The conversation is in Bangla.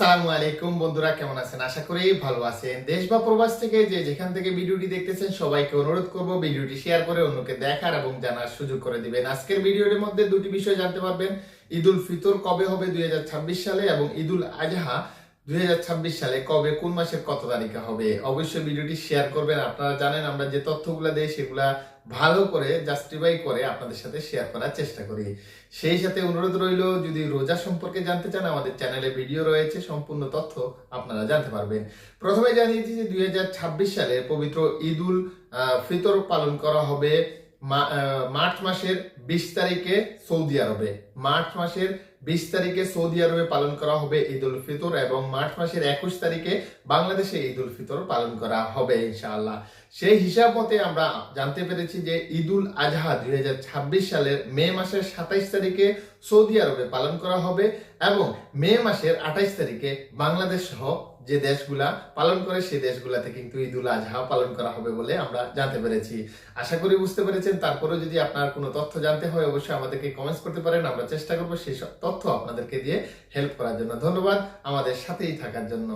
আসসালামু আলাইকুম বন্ধুরা, কেমন আছেন? আশা করি ভালো আছেন। দেশ বা প্রবাস থেকে যে যেখান থেকে ভিডিওটি দেখতেছেন, সবাইকে অনুরোধ করব ভিডিওটি শেয়ার করে অন্যকে দেখার এবং জানার সুযোগ করে দিবেন। আজকের ভিডিওটির মধ্যে দুটি বিষয় জানতে পারবেন। ঈদুল ফিতর কবে হবে দুই হাজার ছাব্বিশ সালে এবং ঈদুল আজহা দুই সালে কবে, কোন মাসের কত তারিখে হবে, অবশ্যই ভিডিওটি শেয়ার করবেন। আপনারা জানেন, আমরা যে তথ্যগুলো দেই, সেগুলা ভালো করে জাস্টিফাই করে আপনাদের সাথে শেয়ার করার চেষ্টা করি। সেই সাথে অনুরোধ রইল, যদি রোজা সম্পর্কে জানতে চান, আমাদের চ্যানেলে ভিডিও রয়েছে, সম্পূর্ণ তথ্য আপনারা জানতে পারবেন। প্রথমে জানিয়েছি যে দুই হাজার ছাব্বিশ সালে পবিত্র ঈদুল ফিতর পালন করা হবে মার্চ মাসের বিশ তারিখে সৌদি আরবে। মার্চ মাসের বিশ তারিখে সৌদি আরবে পালন করা হবে ঈদ উল ফিতর এবং মার্চ মাসের একুশ তারিখে বাংলাদেশে ঈদ উল ফিতর পালন করা হবে, ইনশাআল্লাহ। সেই হিসাব মতে আমরা জানতে পেরেছি যে ঈদ উল আজহা দুই হাজার ছাব্বিশ সালের মে মাসের সাতাইশ তারিখে সৌদি আরবে পালন করা হবে এবং মে মাসের আঠাইশ তারিখে বাংলাদেশ সহ যে দেশগুলা পালন করে সেই দেশগুলাতে কিন্তু ঈদ উল আজহা পালন করা হবে বলে আমরা জানতে পেরেছি। আশা করি বুঝতে পেরেছেন। তারপরেও যদি আপনার কোনো তথ্য জানতে হয়, অবশ্যই আমাদেরকে কমেন্টস করতে পারেন। আমরা চেষ্টা করব সেই সব তথ্য আপনাদেরকে দিয়ে হেল্প করার জন্য। ধন্যবাদ। আমাদের সাথেই থাকার জন্য।